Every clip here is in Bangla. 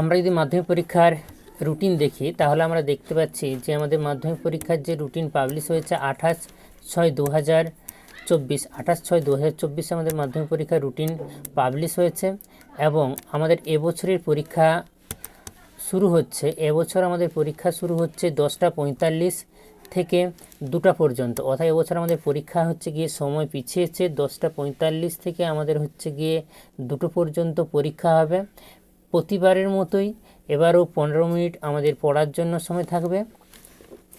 আমরা যদি মাধ্যমিক পরীক্ষার রুটিন দেখি, তাহলে আমরা দেখতে পাচ্ছি যে আমাদের মাধ্যমিক পরীক্ষার যে রুটিন পাবলিশ হয়েছে আঠাশ ছয় দু হাজার চব্বিশ। আঠাশ ছয় দু হাজার চব্বিশে আমাদের মাধ্যমিক পরীক্ষার রুটিন পাবলিশ হয়েছে এবং আমাদের এবছরের পরীক্ষা শুরু হচ্ছে, এবছর আমাদের পরীক্ষা শুরু হচ্ছে দশটা পঁয়তাল্লিশ থেকে দুটা পর্যন্ত। অর্থাৎ এবছর আমাদের পরীক্ষা হচ্ছে গিয়ে সময় পিছিয়েছে, দশটা পঁয়তাল্লিশ থেকে আমাদের হচ্ছে গিয়ে দুটো পর্যন্ত পরীক্ষা হবে। প্রতিবারের মতোই এবারও পনেরো মিনিট আমাদের পড়ার জন্য সময় থাকবে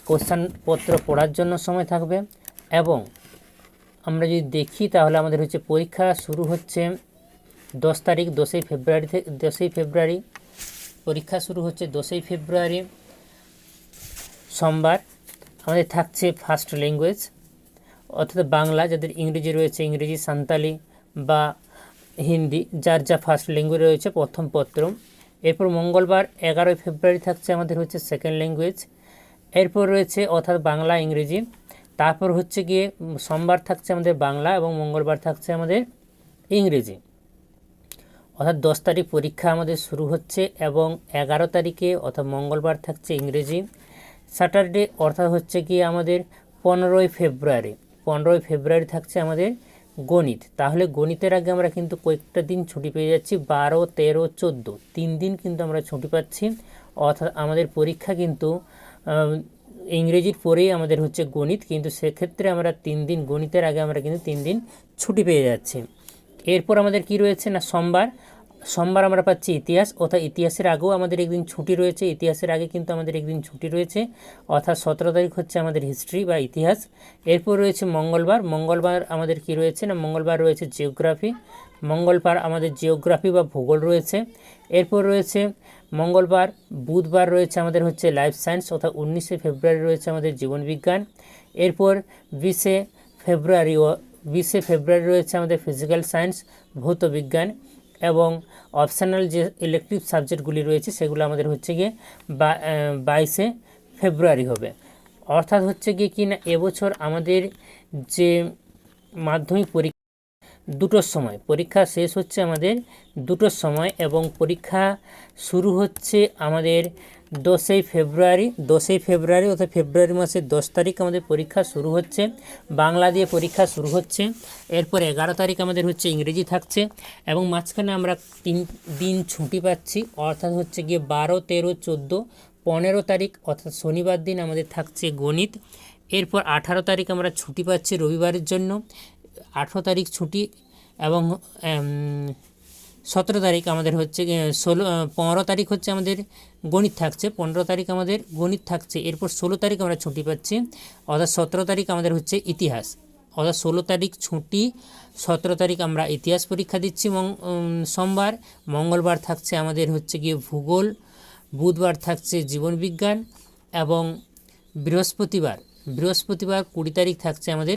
কোশ্চানপত্র পড়ার জন্য সময় থাকবে এবং আমরা যদি দেখি তাহলে আমাদের হচ্ছে পরীক্ষা শুরু হচ্ছে দশ তারিখ, দশই ফেব্রুয়ারি থেকে দশই ফেব্রুয়ারি, পরীক্ষা শুরু হচ্ছে দশই ফেব্রুয়ারি, সোমবার। আমাদের থাকছে ফার্স্ট ল্যাঙ্গুয়েজ অর্থাৎ বাংলা, যাদের ইংরেজি রয়েছে, ইংরেজি, সান্তালি বা হিন্দি, যার যা ফার্স্ট ল্যাঙ্গুয়েজ রয়েছে, প্রথম পত্র এরপর মঙ্গলবার এগারোই ফেব্রুয়ারি থাকছে আমাদের হচ্ছে সেকেন্ড ল্যাঙ্গুয়েজ এরপর রয়েছে অর্থাৎ বাংলা, ইংরেজি। তারপর হচ্ছে গিয়ে সোমবার থাকছে আমাদের বাংলা এবং মঙ্গলবার থাকছে আমাদের ইংরেজি। অর্থাৎ দশ তারিখ পরীক্ষা আমাদের শুরু হচ্ছে এবং এগারো তারিখে অর্থাৎ মঙ্গলবার থাকছে ইংরেজি। স্যাটারডে অর্থাৎ হচ্ছে কি আমাদের পনেরোই ফেব্রুয়ারি। পনেরোই ফেব্রুয়ারি থাকছে আমাদের গণিত। তাহলে গণিতের আগে আমরা কিন্তু কয়েকটা দিন ছুটি পেয়ে যাচ্ছি, বারো, তেরো, চোদ্দ। তিন দিন কিন্তু আমরা ছুটি পাচ্ছি। অর্থাৎ আমাদের পরীক্ষা কিন্তু ইংরেজির পরেই আমাদের হচ্ছে গণিত। কিন্তু সেক্ষেত্রে আমরা তিন দিন, গণিতের আগে আমরা কিন্তু তিন দিন ছুটি পেয়ে যাচ্ছি। এরপর আমাদের কি রয়েছে না, সোমবার। সোমবার আমরা পাচ্ছি ইতিহাস, অর্থাৎ ইতিহাসের আগেও আমাদের একদিন ছুটি রয়েছে, ইতিহাসের আগে কিন্তু আমাদের একদিন ছুটি রয়েছে, অর্থাৎ সতেরো তারিখ হচ্ছে আমাদের হিস্ট্রি বা ইতিহাস। এরপর রয়েছে মঙ্গলবার মঙ্গলবার আমাদের কি রয়েছে না, মঙ্গলবার রয়েছে জিওগ্রাফি মঙ্গলবার আমাদের জিওগ্রাফি বা ভূগোল রয়েছে। এরপর রয়েছে মঙ্গলবার, বুধবার রয়েছে আমাদের হচ্ছে লাইফ সায়েন্স অর্থাৎ উনিশে ফেব্রুয়ারি রয়েছে আমাদের জীবনবিজ্ঞান এরপর বিশে ফেব্রুয়ারি বিশে ফেব্রুয়ারি রয়েছে আমাদের ফিজিক্যাল সায়েন্স ভৌত বিজ্ঞান। এবং অপশানাল যে ইলেকটিভ সাবজেক্টগুলি রয়েছে, সেগুলো আমাদের হচ্ছে গিয়ে বাইশে ফেব্রুয়ারি হবে। অর্থাৎ হচ্ছে গিয়ে কি না, এবছর আমাদের যে মাধ্যমিক পরীক্ষা, দুটোর সময়, পরীক্ষা শেষ হচ্ছে আমাদের দুটোর সময় এবং পরীক্ষা শুরু হচ্ছে আমাদের দশই ফেব্রুয়ারি দশই ফেব্রুয়ারি অর্থাৎ ফেব্রুয়ারি মাসের দশ তারিখ আমাদের পরীক্ষা শুরু হচ্ছে, বাংলা দিয়ে পরীক্ষা শুরু হচ্ছে, এরপর এগারো তারিখ আমাদের হচ্ছে ইংরেজি থাকছে এবং মাঝখানে আমরা তিন দিন ছুটি পাচ্ছি, অর্থাৎ হচ্ছে গিয়ে বারো, তেরো, চোদ্দ, পনেরো তারিখ অর্থাৎ শনিবার দিন আমাদের থাকছে গণিত, এরপর আঠারো তারিখ আমরা ছুটি পাচ্ছি রবিবারের জন্য, আঠেরো তারিখ ছুটি এবং সতেরো তারিখ আমাদের হচ্ছে ষোলো পনেরো তারিখ হচ্ছে আমাদের গণিত থাকছে, পনেরো তারিখ আমাদের গণিত থাকছে, এরপর ষোলো তারিখ আমরা ছুটি পাচ্ছি, অর্থাৎ সতেরো তারিখ আমাদের হচ্ছে ইতিহাস, অর্থাৎ ষোলো তারিখ ছুটি, সতেরো তারিখ আমরা ইতিহাস পরীক্ষা দিচ্ছি সোমবার, মঙ্গলবার থাকছে আমাদের হচ্ছে গিয়ে ভূগোল, বুধবার থাকছে জীবনবিজ্ঞান এবং বৃহস্পতিবার বৃহস্পতিবার কুড়ি তারিখ থাকছে আমাদের